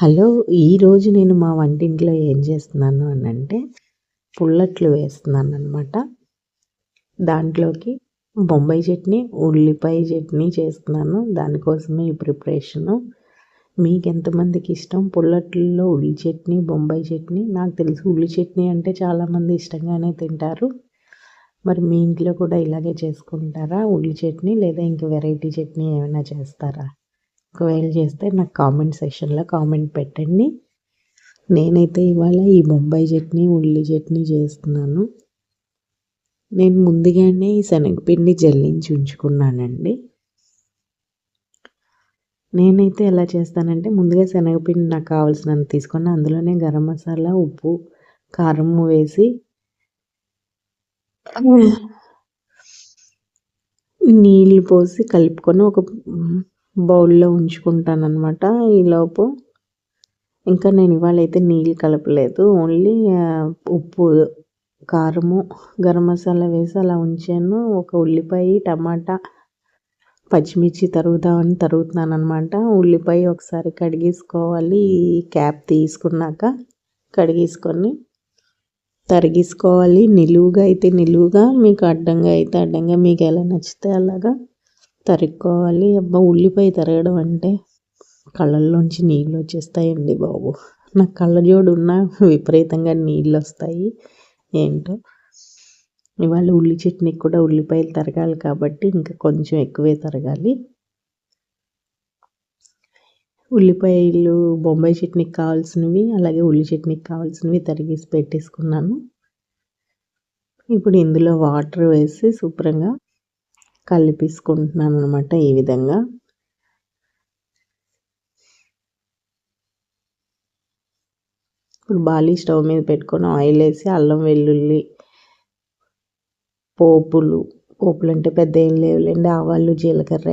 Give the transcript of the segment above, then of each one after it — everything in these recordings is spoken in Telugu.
హలో ఈరోజు నేను మా వంటింట్లో ఏం చేస్తున్నాను అని అంటే పుల్లట్లు వేస్తున్నాను అనమాట దాంట్లోకి బొంబాయి చట్నీ ఉల్లిపాయ చట్నీ చేస్తున్నాను. దానికోసమే ఈ ప్రిపరేషను. మీకు ఎంతమందికి ఇష్టం? పుల్లట్లలో ఉల్లి చట్నీ బొంబాయి చట్నీ? నాకు తెలిసి ఉల్లి చట్నీ అంటే చాలామంది ఇష్టంగానే తింటారు. మరి మీ ఇంట్లో కూడా ఇలాగే చేసుకుంటారా? ఉల్లి చట్నీ లేదా ఇంక వెరైటీ చట్నీ ఏమైనా చేస్తారా? ఒకవేళ చేస్తే నాకు కామెంట్ సెక్షన్లో కామెంట్ పెట్టండి. నేనైతే ఇవాళ ఈ బొంబాయి చట్నీ ఉల్లి చట్నీ చేస్తున్నాను. నేను ముందుగానే ఈ శనగపిండి జల్లించి ఉంచుకున్నానండి. నేనైతే ఎలా చేస్తానంటే ముందుగా శనగపిండి నాకు కావాల్సినంత తీసుకొని అందులోనే గరం మసాలా ఉప్పు కారం వేసి నీళ్ళు పోసి కలుపుకొని ఒక బౌల్లో ఉంచుకుంటాను అనమాట ఈలోపు ఇంకా నేను ఇవాళ అయితే నీళ్ళు కలపలేదు. ఓన్లీ ఉప్పు కారము గరం మసాలా వేసి అలా ఉంచాను. ఒక ఉల్లిపాయ టమాటా పచ్చిమిర్చి తరుగుదామని తరుగుతున్నాను అనమాట ఉల్లిపాయ ఒకసారి కడిగేసుకోవాలి. క్యాప్ తీసుకున్నాక కడిగేసుకొని తరిగేసుకోవాలి. నిలువుగా అయితే నిలువుగా మీకు అడ్డంగా అయితే అడ్డంగా మీకు ఎలా నచ్చితే అలాగా తరుక్కోవాలి. అబ్బా ఉల్లిపాయ తరగడం అంటే కళ్ళల్లోంచి నీళ్ళు వచ్చేస్తాయండి బాబు. నాకు కళ్ళజోడు ఉన్న విపరీతంగా నీళ్ళు వస్తాయి. ఏంటో? ఇవాళ ఉల్లి చట్నీకి కూడా ఉల్లిపాయలు తరగాలి కాబట్టి ఇంకా కొంచెం ఎక్కువే తరగాలి. ఉల్లిపాయలు బొంబాయి చట్నీకి కావాల్సినవి అలాగే ఉల్లి చట్నీకి కావాల్సినవి తరిగేసి పెట్టేసుకున్నాను. ఇప్పుడు ఇందులో వాటర్ వేసి శుభ్రంగా కలిపేసుకుంటున్నాను అనమాట ఈ విధంగా. ఇప్పుడు బాలీ స్టవ్ మీద పెట్టుకొని ఆయిల్ వేసి అల్లం వెల్లుల్లి పోపులు పోపులు అంటే పెద్ద ఏం లేవులేండి ఆవాలు జీలకర్ర.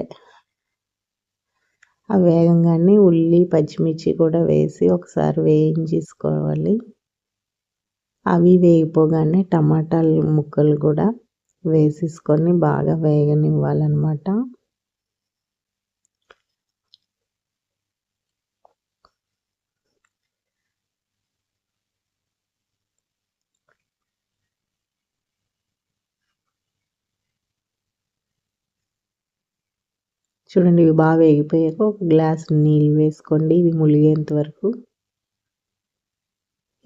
ఆ వేగంగానే ఉల్లి పచ్చిమిర్చి కూడా వేసి ఒకసారి వేయించేసుకోవాలి. అవి వేగిపోగానే టమాటాలు ముక్కలు కూడా వేసేసుకొని బాగా వేగనివ్వాలన్నమాట. చూడండి ఇవి బాగా వేగిపోయాక ఒక గ్లాస్ నీళ్ళు వేసుకోండి. ఇవి ములిగేంత వరకు.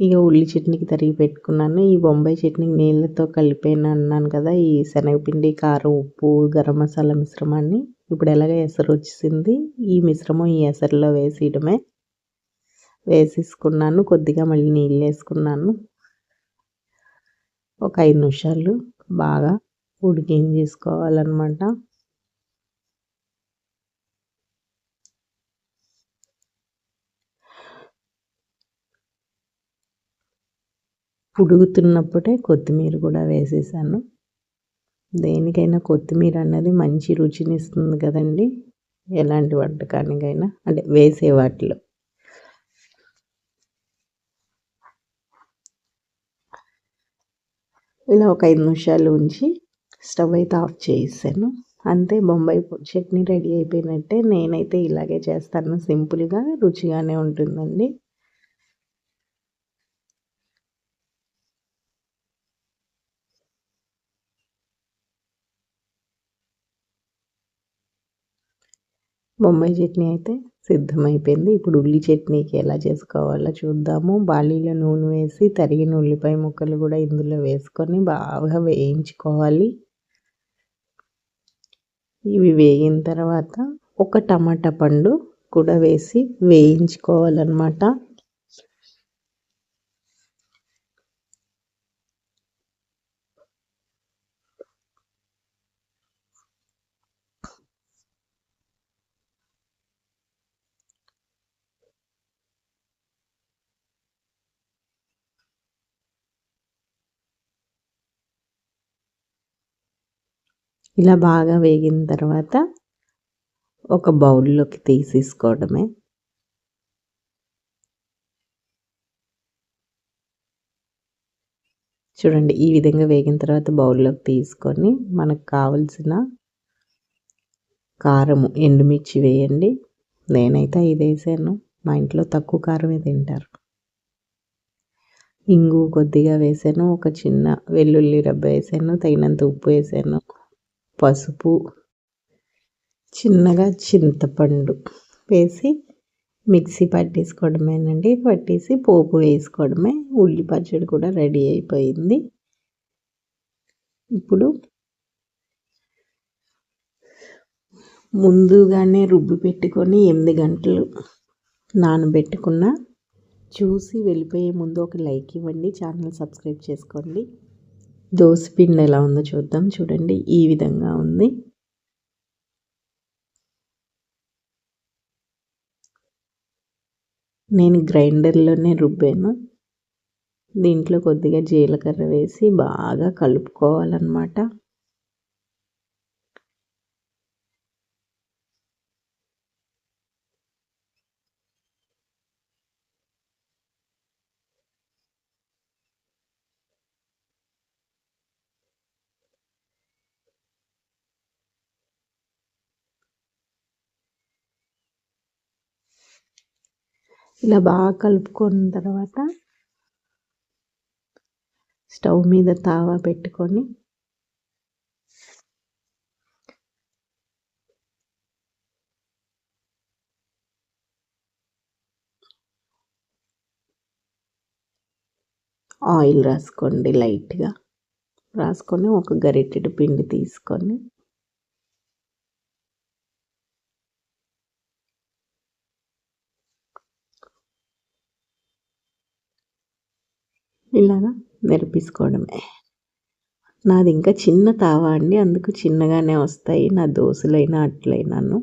ఇక ఉల్లి చట్నీకి తరిగి పెట్టుకున్నాను. ఈ బొంబాయి చట్నీకి నీళ్ళతో కలిపాను అన్నాను కదా ఈ శనగపిండి కారం ఉప్పు గరం మసాలా మిశ్రమాన్ని. ఇప్పుడు ఎలాగ ఎసరు వచ్చేసింది ఈ మిశ్రమం ఈ ఎసరులో వేసేయడమే. వేసేసుకున్నాను. కొద్దిగా మళ్ళీ నీళ్ళు వేసుకున్నాను. ఒక ఐదు నిమిషాలు బాగా ఉడికించేసుకోవాలన్నమాట. పుడుగుతున్నప్పుడే కొత్తిమీర కూడా వేసేసాను. దేనికైనా కొత్తిమీర అన్నది మంచి రుచిని ఇస్తుంది కదండి. ఎలాంటి వంటకానికైనా అంటే వేసే వాటిలో. ఇలా ఒక ఐదు నిమిషాలు ఉంచి స్టవ్ అయితే ఆఫ్ చేసాను అంతే బొంబాయి చట్నీ రెడీ అయిపోయినట్టే. నేనైతే ఇలాగే చేస్తాను. సింపుల్గా రుచిగానే ఉంటుందండి. బొంబాయి చట్నీ అయితే సిద్ధమైపోయింది. ఇప్పుడు ఉల్లి చట్నీకి ఎలా చేసుకోవాలో చూద్దాము. బాలీలో నూనె వేసి తరిగిన ఉల్లిపాయ ముక్కలు కూడా ఇందులో వేసుకొని బాగా వేయించుకోవాలి. ఇవి వేగిన తర్వాత ఒక టమాటా పండు కూడా వేసి వేయించుకోవాలన్నమాట. ఇలా బాగా వేగిన తర్వాత ఒక బౌల్లోకి తీసేసుకోవడమే. చూడండి ఈ విధంగా వేగిన తర్వాత బౌల్లోకి తీసుకొని మనకు కావలసిన కారము ఎండుమిర్చి వేయండి. నేనైతే ఇది వేసాను. మా ఇంట్లో తక్కువ కారమే తింటారు. ఇంగు కొద్దిగా వేసాను. ఒక చిన్న వెల్లుల్లి రబ్బ వేసాను. తగినంత ఉప్పు వేసాను. పసుపు చిన్నగా చింతపండు వేసి మిక్సీ పట్టేసుకోవడమేనండి. పట్టేసి పోపు వేసుకోవడమే. ఉల్లి పచ్చడి కూడా రెడీ అయిపోయింది. ఇప్పుడు ముందుగానే రుబ్బి పెట్టుకొని ఎనిమిది గంటలు నానబెట్టుకున్న చూసి వెళ్ళిపోయే ముందు ఒక లైక్ ఇవ్వండి. ఛానల్ సబ్స్క్రైబ్ చేసుకోండి. దోశ పిండి ఎలా ఉందో చూద్దాం. చూడండి ఈ విధంగా ఉంది. నేను గ్రైండర్లోనే రుబ్బాను. దీంట్లో కొద్దిగా జీలకర్ర వేసి బాగా కలుపుకోవాలన్నమాట. ఇలా బాగా కలుపుకున్న తర్వాత స్టవ్ మీద తావా పెట్టుకొని ఆయిల్ రాసుకోండి లైట్గా. రాసుకొని ఒక గరిటెడు పిండి తీసుకొని ఇలాగా నేర్పించుకోవడమే నాది ఇంకా చిన్న తావా అండి. అందుకు చిన్నగానే వస్తాయి. నా దోశలైనా అట్లయినాను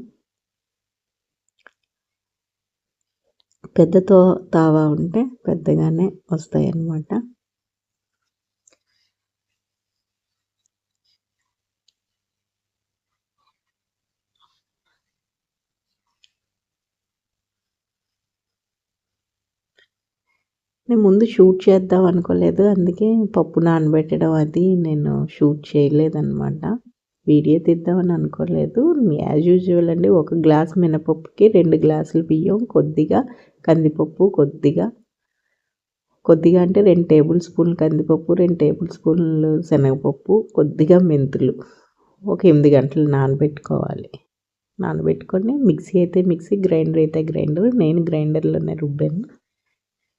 పెద్దతో తావా ఉంటే పెద్దగానే వస్తాయి అన్నమాట నేను ముందు షూట్ చేద్దాం అనుకోలేదు. అందుకే పప్పు నానబెట్టడం అది నేను షూట్ చేయలేదన్నమాట. వీడియో తీద్దామని అనుకోలేదు. యాజ్ యూజువల్ అండి ఒక గ్లాస్ మినపప్పుకి రెండు గ్లాసులు బియ్యం కొద్దిగా కందిపప్పు కొద్దిగా కొద్దిగా అంటే రెండు టేబుల్ స్పూన్లు కందిపప్పు రెండు టేబుల్ స్పూన్లు శనగపప్పు కొద్దిగా మెంతులు. ఒక ఎనిమిది గంటలు నానబెట్టుకోవాలి. నానబెట్టుకొని మిక్సీ అయితే మిక్సీ గ్రైండర్ అయితే గ్రైండర్. నేను గ్రైండర్లోనే రుబ్బాను.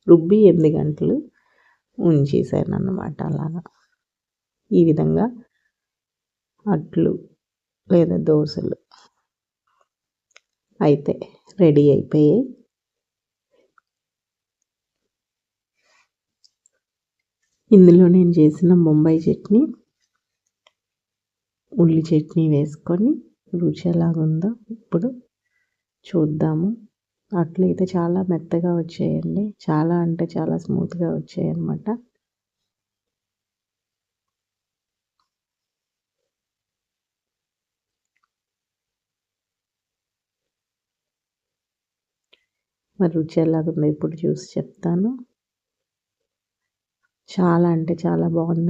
రుబ్బి ఎనిమిది గంటలు ఉంచేసాను అన్నమాట అలాగా. ఈ విధంగా అట్లు లేదా దోశలు అయితే రెడీ అయిపోయాయి. ఇందులో నేను చేసిన బొంబాయి చట్నీ ఉల్లి చట్నీ వేసుకొని రుచి ఎలాగుందో ఇప్పుడు చూద్దాము. అట్లయితే చాలా మెత్తగా వచ్చాయండి. చాలా అంటే చాలా స్మూత్గా వచ్చాయి అన్నమాట మరి రుచి ఎలాగుందో ఇప్పుడు చూసి చెప్తాను. చాలా అంటే చాలా బాగుంది.